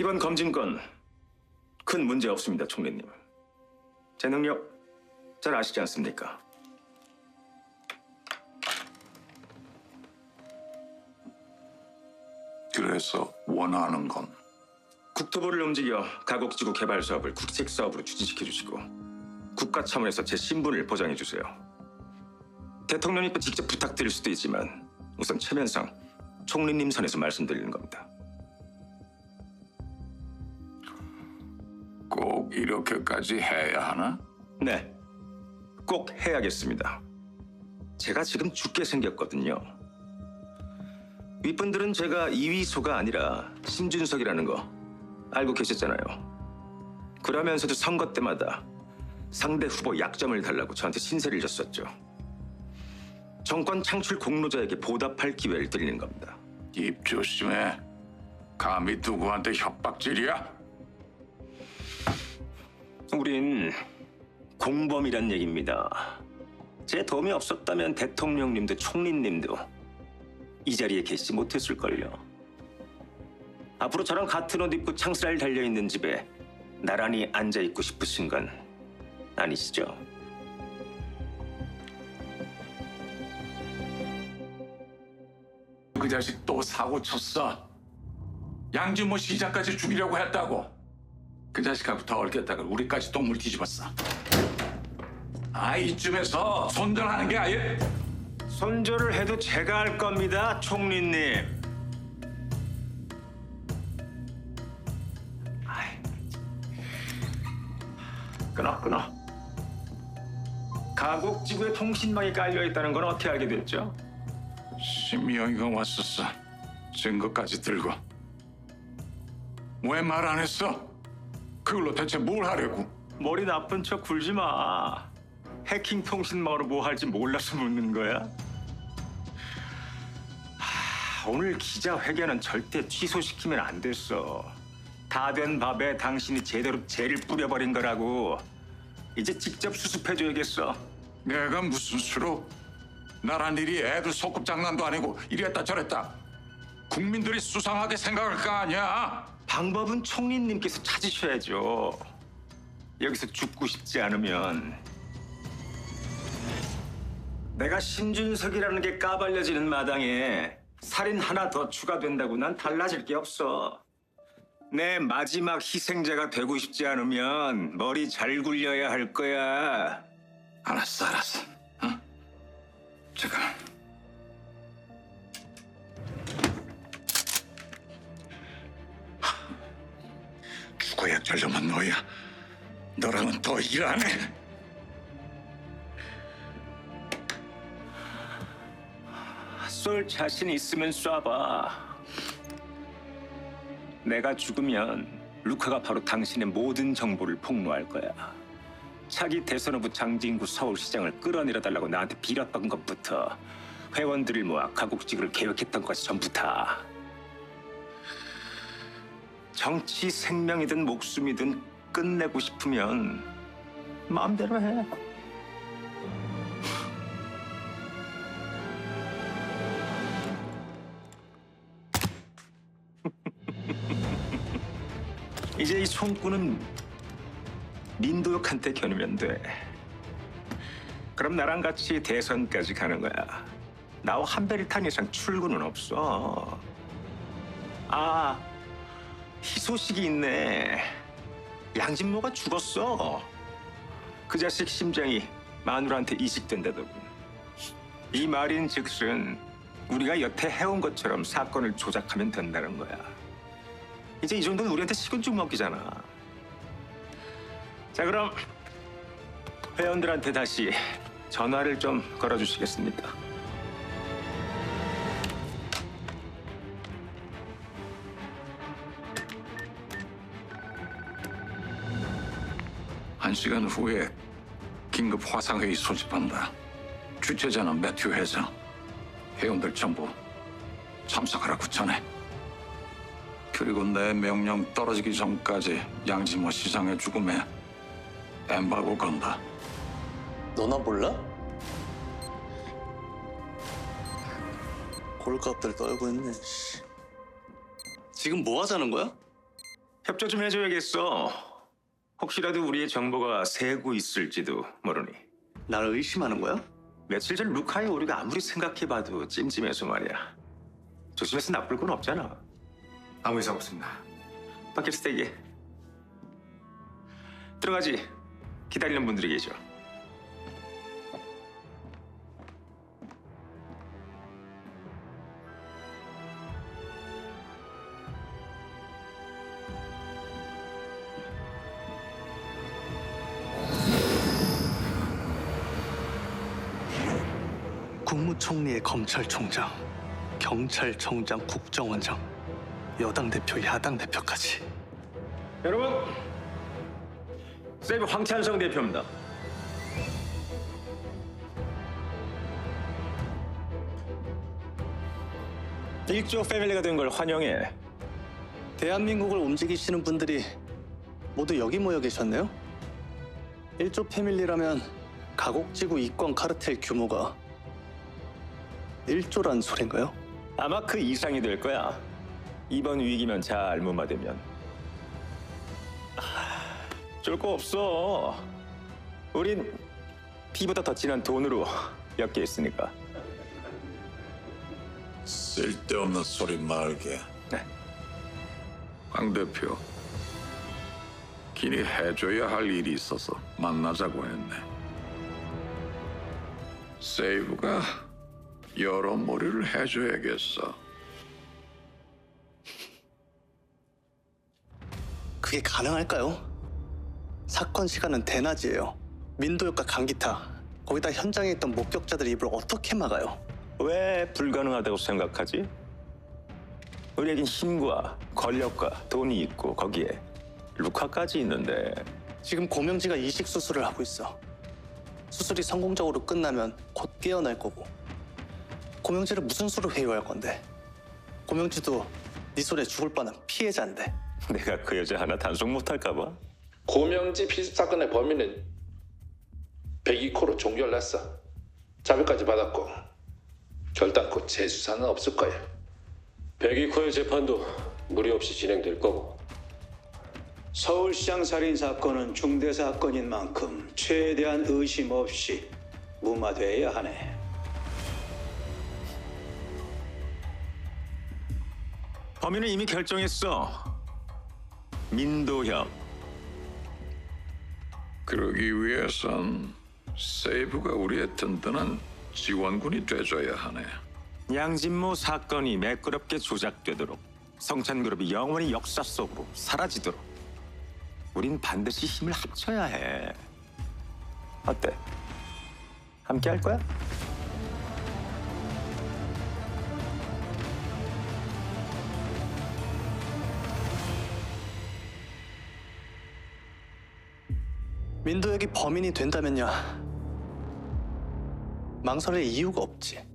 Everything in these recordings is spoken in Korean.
이번 검진건 큰 문제 없습니다, 총리님. 제 능력 잘 아시지 않습니까? 그래서 원하는 건 국토부를 움직여 가곡지구 개발 사업을 국책 사업으로 추진시켜 주시고 국가 차원에서 제 신분을 보장해 주세요. 대통령이 직접 부탁드릴 수도 있지만 우선 체면상 총리님 선에서 말씀드리는 겁니다. 이렇게까지 해야 하나? 네, 꼭 해야겠습니다. 제가 지금 죽게 생겼거든요. 윗분들은 제가 이위소가 아니라 심준석이라는 거 알고 계셨잖아요. 그러면서도 선거 때마다 상대 후보 약점을 달라고 저한테 신세를 졌었죠. 정권 창출 공로자에게 보답할 기회를 드리는 겁니다. 입 조심해. 감히 누구한테 협박질이야? 우린 공범이란 얘기입니다. 제 도움이 없었다면 대통령님도 총리님도 이 자리에 계시지 못했을걸요. 앞으로 저랑 같은 옷 입고 창살 달려있는 집에 나란히 앉아있고 싶으신 건 아니시죠? 그 자식 또 사고 쳤어. 양진모 시장까지 죽이려고 했다고. 그 자식하고 더 얽혔다가 우리까지 똥물 뒤집었어. 아 이쯤에서 손절하는 게 아예 손절을 해도 제가 할 겁니다, 총리님. 아이. 끊어, 끊어. 가곡 지구에 통신망이 깔려 있다는 건 어떻게 알게 됐죠? 심의영이가 왔었어. 증거까지 들고. 왜 말 안 했어? 그걸로 대체 뭘 하려고? 머리 나쁜 척 굴지 마. 해킹 통신망으로 뭐 할지 몰라서 묻는 거야? 하, 오늘 기자 회견은 절대 취소시키면 안 됐어. 다 된 밥에 당신이 제대로 죄를 뿌려버린 거라고. 이제 직접 수습해줘야겠어. 내가 무슨 수로? 나란 일이 애들 소꿉장난도 아니고 이랬다 저랬다. 국민들이 수상하게 생각할 거 아니야. 방법은 총리님께서 찾으셔야죠. 여기서 죽고 싶지 않으면 내가 신준석이라는 게 까발려지는 마당에 살인 하나 더 추가된다고 난 달라질 게 없어. 내 마지막 희생자가 되고 싶지 않으면 머리 잘 굴려야 할 거야. 알았어, 알았어. 어? 잠깐. 죽어야 잘려만 너야. 너랑은 더 일 안 해. 쏠 자신 있으면 쏴봐. 내가 죽으면 루카가 바로 당신의 모든 정보를 폭로할 거야. 차기 대선 후보 장진구 서울시장을 끌어내려 달라고 나한테 비락박은 것부터 회원들을 모아 가곡지구를 계획했던 것이 전부 다. 정치 생명이든 목숨이든 끝내고 싶으면 마음대로 해. 이제 이 총구는 민도역한테 겨누면 돼. 그럼 나랑 같이 대선까지 가는 거야. 나와 한 배를 탄 이상 출구는 없어. 아, 희소식이 있네. 양진모가 죽었어. 그 자식 심장이 마누라한테 이식된다더군. 이 말인 즉슨 우리가 여태 해온 것처럼 사건을 조작하면 된다는 거야. 이제 이 정도는 우리한테 식은죽 먹기잖아. 자 그럼 회원들한테 다시 전화를 좀 걸어주시겠습니까? 시간 후에 긴급 화상회의 소집한다. 주최자는 매튜 회장. 회원들 전부 참석하라고 전해. 그리고 내 명령 떨어지기 전까지 양지모 시장의 죽음에 엠바고 건다. 너나 몰라? 홀값들 떨고 있네. 씨. 지금 뭐 하자는 거야? 협조 좀 해줘야겠어. 혹시라도 우리의 정보가 새고 있을지도 모르니. 날 의심하는 거야? 며칠 전 루카의 오류가 아무리 생각해봐도 찜찜해서 말이야. 조심해서 나쁠 건 없잖아. 아무 이상 없습니다. 밖에 스테이크. 들어가지. 기다리는 분들이 계셔. 국무총리의 검찰총장, 경찰청장, 국정원장, 여당 대표, 야당 대표까지. 여러분, 세이브 황찬성 대표입니다. 일조 패밀리가 된 걸 환영해. 대한민국을 움직이시는 분들이 모두 여기 모여 계셨네요. 일조 패밀리라면 가곡지구 이권 카르텔 규모가 1조란 소린가요? 아마 그 이상이 될 거야. 이번 위기면 잘 무마되면. 쫄 거 없어. 우린 피보다 더 진한 돈으로 엮여 있으니까. 쓸데없는 소리 말게. 네. 황 대표, 길이 해줘야 할 일이 있어서 만나자고 했네. 세이브가 여러 머리를 해줘야겠어. 그게 가능할까요? 사건 시간은 대낮이에요. 민도역과 강기타, 거기다 현장에 있던 목격자들 입을 어떻게 막아요? 왜 불가능하다고 생각하지? 우리에겐 힘과 권력과 돈이 있고 거기에 루카까지 있는데 지금 고명지가 이식 수술을 하고 있어. 수술이 성공적으로 끝나면 곧 깨어날 거고. 고명지를 무슨 수로 회유할 건데? 고명지도 네 손에 죽을 뻔한 피해자인데. 내가 그 여자 하나 단속 못할까 봐? 고명지 피습 사건의 범인은 백이코로 종결났어. 자백까지 받았고 결단코 재수사는 없을 거야. 백이코의 재판도 무리 없이 진행될 거고 서울시장 살인 사건은 중대 사건인 만큼 최대한 의심 없이 무마돼야 하네. 범인은 이미 결정했어. 민도형. 그러기 위해선 세이브가 우리의 든든한 지원군이 돼줘야 하네. 양진모 사건이 매끄럽게 조작되도록 성찬그룹이 영원히 역사 속으로 사라지도록 우린 반드시 힘을 합쳐야 해. 어때? 함께 할 거야? 민도역이 범인이 된다면요. 망설일 이유가 없지.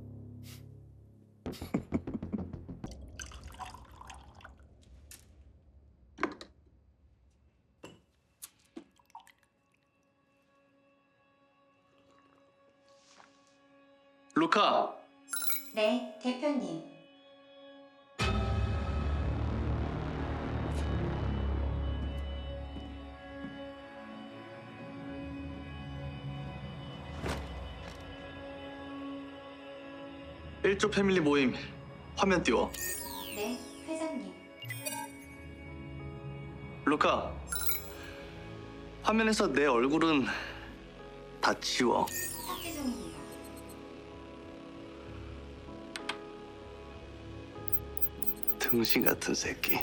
루카, 네, 대표님. 일조 패밀리 모임 화면 띄워. 네, 회장님. 루카, 화면에서 내 얼굴은 다 지워. 삭제 중입니다. 등신 같은 새끼.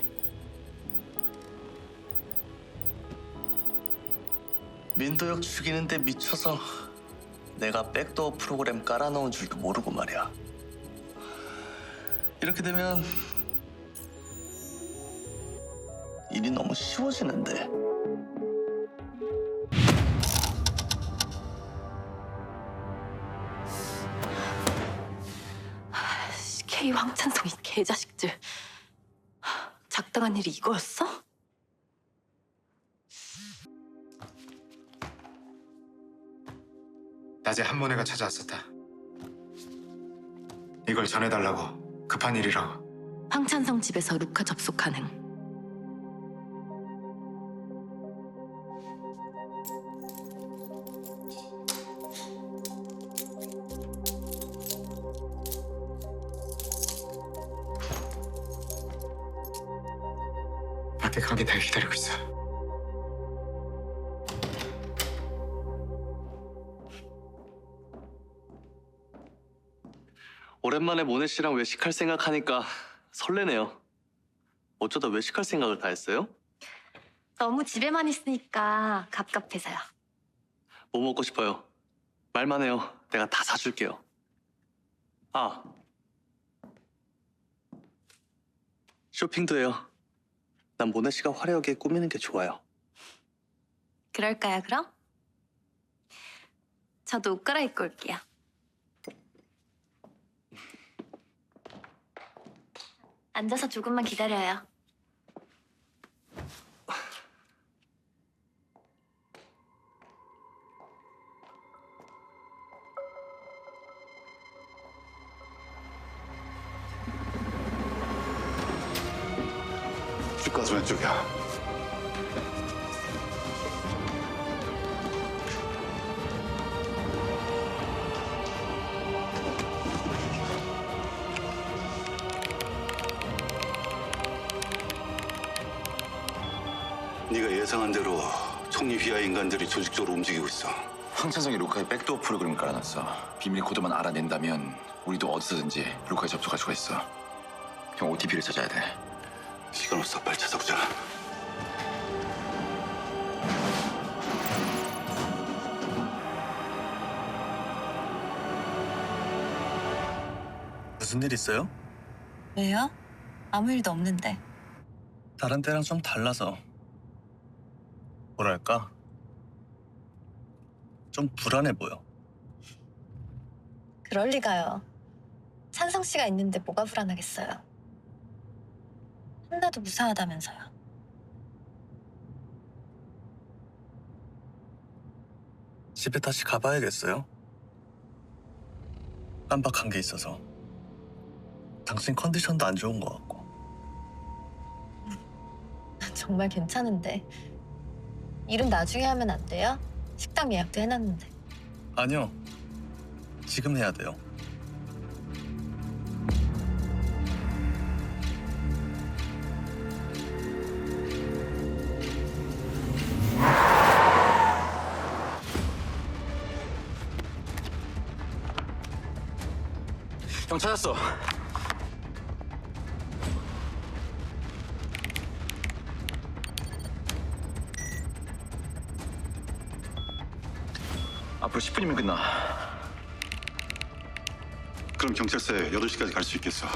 민도역 죽이는데 미쳐서 내가 백도어 프로그램 깔아놓은 줄도 모르고 말이야. 이렇게 되면 일이 너무 쉬워지는데. K 황찬성 이 개자식들 작당한 일이 이거였어? 낮에 한모네가 찾아왔었다. 이걸 전해달라고 급한 일이라. 황찬성 집에서 루카 접속 가능. 밖에 가게 다 기다리고 있어. 오랜만에 모네 씨랑 외식할 생각하니까 설레네요. 어쩌다 외식할 생각을 다 했어요? 너무 집에만 있으니까 갑갑해서요. 뭐 먹고 싶어요? 말만 해요. 내가 다 사줄게요. 아. 쇼핑도 해요. 난 모네 씨가 화려하게 꾸미는 게 좋아요. 그럴까요, 그럼? 저도 옷 갈아입고 올게요. 앉아서 조금만 기다려요. 집가서 왼쪽이야. 인간들이 조직적으로 움직이고 있어. 황찬성이 루카에 백도어 프로그램을 깔아놨어. 비밀 코드만 알아낸다면 우리도 어디서든지 루카에 접속할 수가 있어. 형 OTP를 찾아야 돼. 시간 없어. 빨리 찾아보자. 무슨 일 있어요? 왜요? 아무 일도 없는데. 다른 때랑 좀 달라서. 뭐랄까? 좀 불안해 보여. 그럴 리가요. 찬성 씨가 있는데 뭐가 불안하겠어요. 한나도 무사하다면서요. 집에 다시 가봐야겠어요. 깜박한 게 있어서. 당신 컨디션도 안 좋은 것 같고. 정말 괜찮은데. 일은 나중에 하면 안 돼요? 식당 예약도 해놨는데. 아니요. 지금 해야 돼요. 형 찾았어. 10분이면 끝나. 그럼 경찰서에 8시까지 갈 수 있겠어.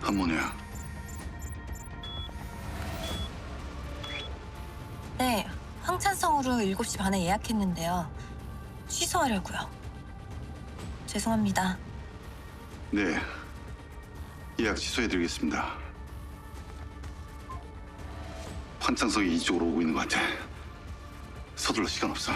한모네야. 네, 황찬성으로 7시 반에 예약했는데요. 취소하려고요. 죄송합니다. 네. 예약 취소해드리겠습니다. 환창성이 이쪽으로 오고 있는 것 같아. 서둘러 시간 없어.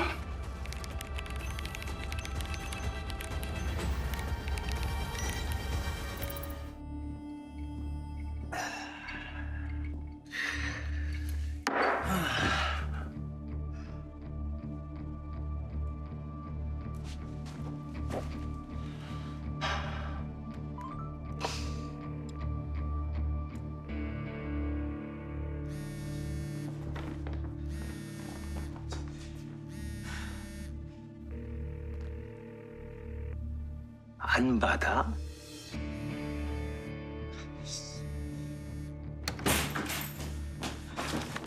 안 받아?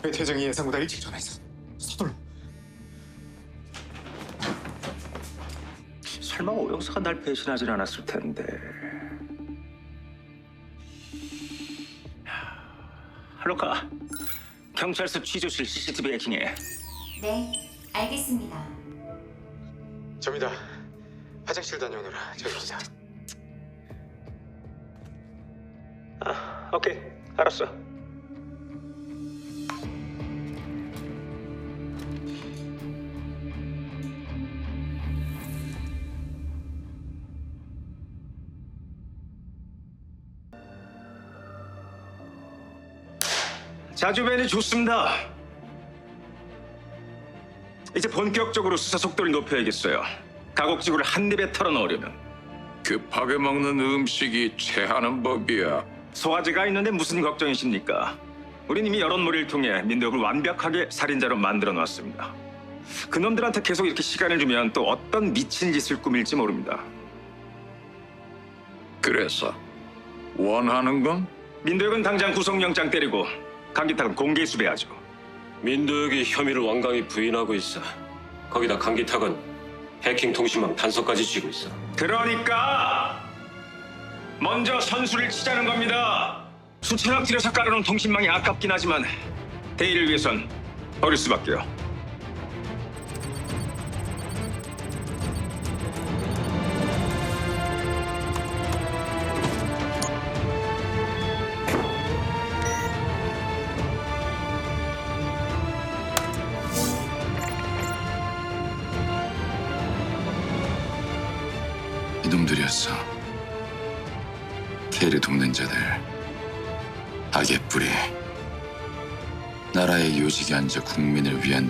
배태정이 예상보다 일찍 전화했어. 서둘러. 설마 오영사가 날 배신하진 않았을 텐데. 루카, 경찰서 취조실 CCTV 해킹해. 네, 알겠습니다. 화장실 다녀오느라 저기입니다. 아, 오케이, 알았어. 자주벤이 좋습니다. 이제 본격적으로 수사 속도를 높여야겠어요. 가곡지구를 한 입에 털어넣으려면 급하게 먹는 음식이 체하는 법이야. 소화제가 있는데 무슨 걱정이십니까? 우린 이미 여론 몰이를 통해 민덕을 완벽하게 살인자로 만들어 놨습니다. 그놈들한테 계속 이렇게 시간을 주면 또 어떤 미친 짓을 꾸밀지 모릅니다. 그래서 원하는 건 민도혁은 당장 구속영장 때리고 강기탁은 공개 수배하죠. 민도혁이 혐의를 완강히 부인하고 있어. 거기다 강기탁은 해킹 통신망 단서까지 쥐고 있어. 그러니까 먼저 선수를 치자는 겁니다. 들여서 깔아놓은 통신망이 아깝긴 하지만 대의를 위해선 버릴 수밖에요.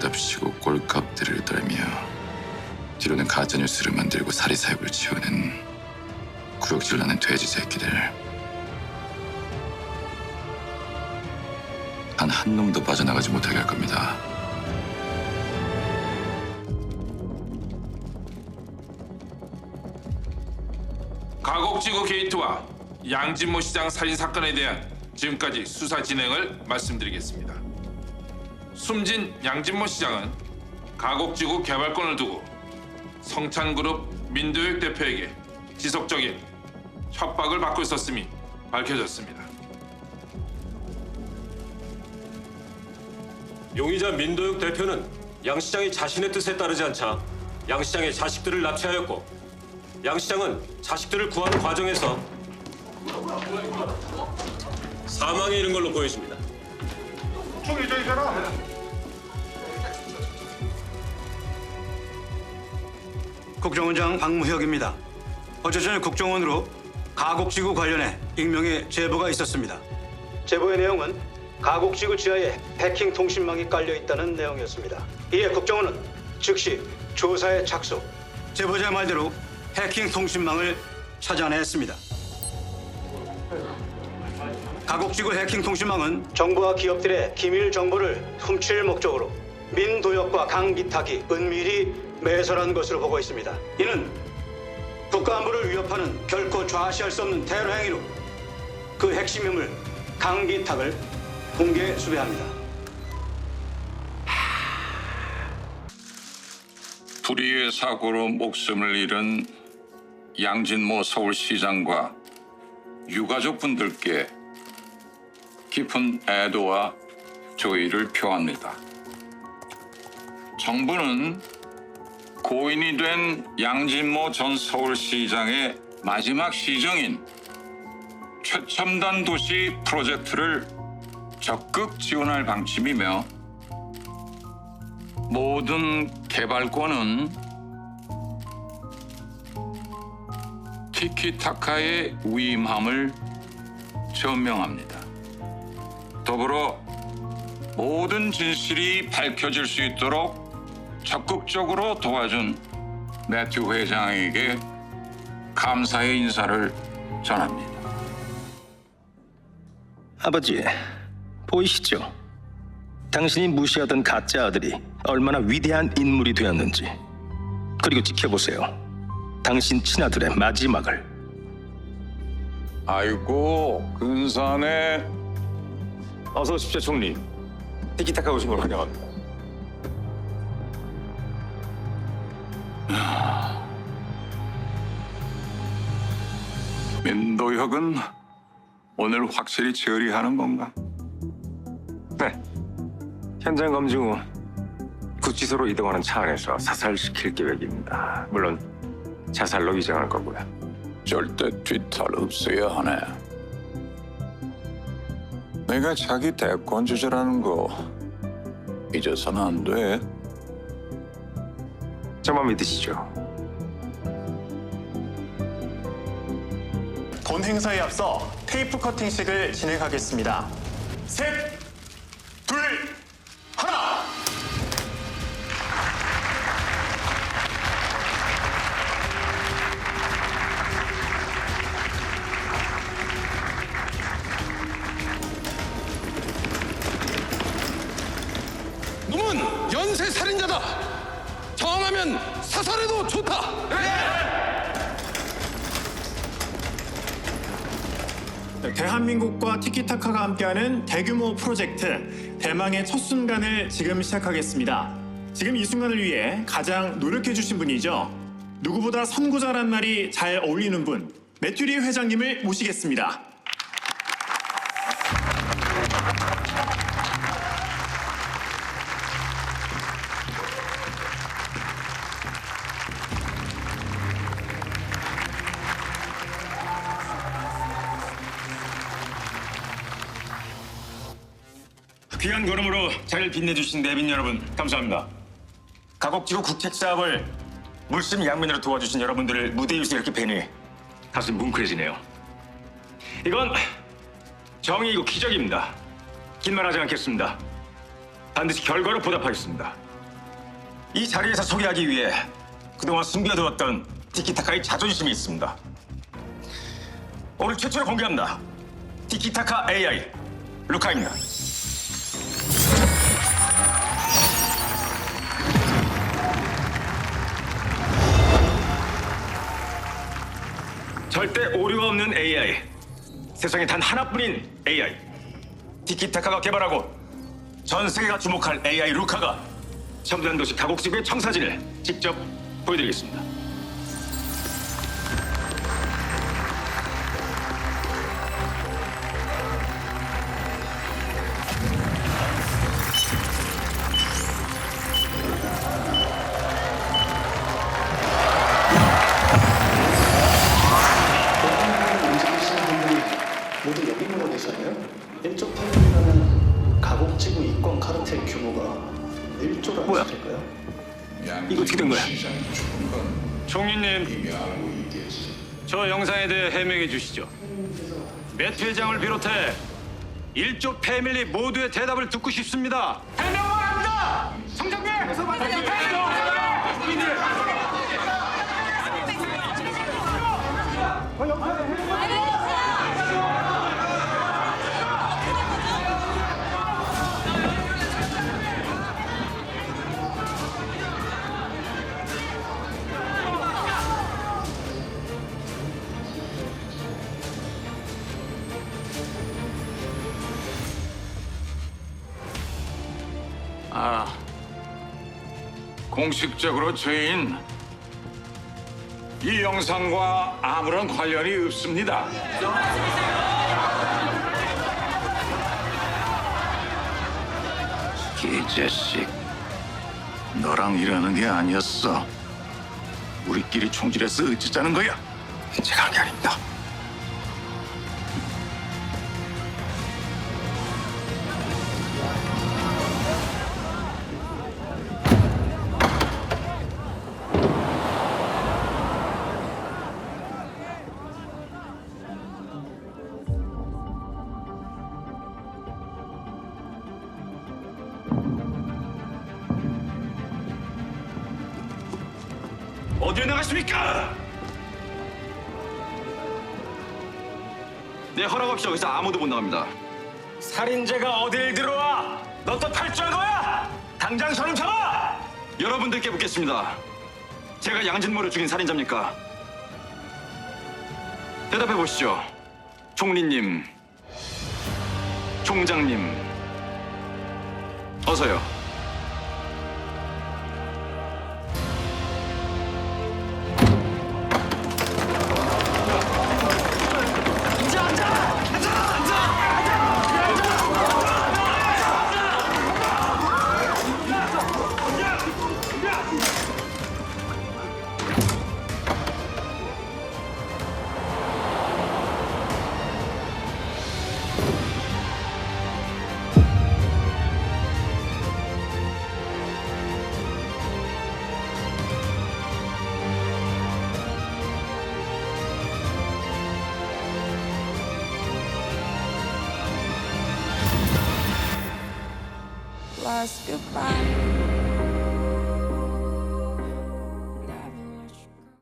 위한답시고 꼴값들을 떨며 뒤로는 가짜뉴스를 만들고 사리사욕을 치우는 구역질 나는 돼지 새끼들. 단 한 놈도 빠져나가지 못하게 할 겁니다. 가곡지구 게이트와 양진모 시장 살인 사건에 대한 지금까지 수사 진행을 말씀드리겠습니다. 숨진 양진모 시장은 가곡지구 개발권을 두고 성찬그룹 민도혁 대표에게 지속적인 협박을 받고 있었음이 밝혀졌습니다. 용의자 민도혁 대표는 양 시장이 자신의 뜻에 따르지 않자 양 시장의 자식들을 납치하였고 양 시장은 자식들을 구하는 과정에서 사망에 이른 걸로 보여집니다. 국정원장 박무혁입니다. 어제 저녁 국정원으로 가곡지구 관련해 익명의 제보가 있었습니다. 제보의 내용은 가곡지구 지하에 해킹 통신망이 깔려 있다는 내용이었습니다. 이에 국정원은 즉시 조사에 착수. 제보자 말대로 해킹 통신망을 찾아냈습니다. 가곡지구 해킹 통신망은 정부와 기업들의 기밀 정보를 훔칠 목적으로 민도혁과 강기탁이 은밀히 매설한 것으로 보고 있습니다. 이는 국가 안보를 위협하는 결코 좌시할 수 없는 테러 행위로 그 핵심 인물 강기탁을 공개 수배합니다. 불의의 사고로 목숨을 잃은 양진모 서울시장과 유가족분들께 깊은 애도와 조의를 표합니다. 정부는 고인이 된 양진모 전 서울시장의 마지막 시정인 최첨단 도시 프로젝트를 적극 지원할 방침이며 모든 개발권은 티키타카의 위임함을 전명합니다. 더불어 모든 진실이 밝혀질 수 있도록 적극적으로 도와준 매튜 회장에게 감사의 인사를 전합니다. 아버지, 보이시죠? 당신이 무시하던 가짜 아들이 얼마나 위대한 인물이 되었는지. 그리고 지켜보세요. 당신 친아들의 마지막을. 아이고 근사네 어서 오십시오, 총리. 티키타카 오신 걸 환영합니다. 민도혁은 오늘 확실히 처리하는 건가? 네. 현장 검증 후 구치소로 이동하는 차 안에서 사살시킬 계획입니다. 물론 자살로 위장할 거고요. 절대 뒤탈 없어야 하네. 내가 자기 대권 주자라는 거 잊어서는 안 돼. 저만 믿으시죠. 본 행사에 앞서 테이프 커팅식을 진행하겠습니다. 셋, 둘, 대한민국과 티키타카가 함께하는 대규모 프로젝트 대망의 첫 순간을 지금 시작하겠습니다. 지금 이 순간을 위해 가장 노력해 주신 분이죠. 누구보다 선구자란 말이 잘 어울리는 분 메튜리 회장님을 모시겠습니다. 빛내주신 내빈 여러분 감사합니다. 가곡지구 국책 사업을 물심 양면으로 도와주신 여러분들을 무대 위에서 이렇게 뵈니 가슴 뭉클해지네요. 이건 정의이고 기적입니다. 긴 말하지 않겠습니다. 반드시 결과로 보답하겠습니다. 이 자리에서 소개하기 위해 그동안 숨겨두었던 티키타카의 자존심이 있습니다. 오늘 최초로 공개합니다. 티키타카 AI 루카입니다. AI. 세상에 단 하나뿐인 AI. 티키타카가 개발하고 전 세계가 주목할 AI 루카가 첨단 도시 가곡지구의 청사진을 직접 보여드리겠습니다. 맷 회장을 비롯해 일조 패밀리 모두의 대답을 듣고 싶습니다. 아, 공식적으로 저희는 이 영상과 아무런 관련이 없습니다. 개자식, 너랑 일하는 게 아니었어. 우리끼리 총질해서 어쩌자는 거야? 제가 한게 아닙니다. 나가십니까? 내 허락 없이 여기서 아무도 못 나갑니다. 살인자가 어딜 들어와? 너 또 탈주한 거야? 당장 저놈 잡아! 여러분들께 묻겠습니다. 제가 양진모를 죽인 살인자입니까? 대답해 보시죠. 총리님, 총장님, 어서요.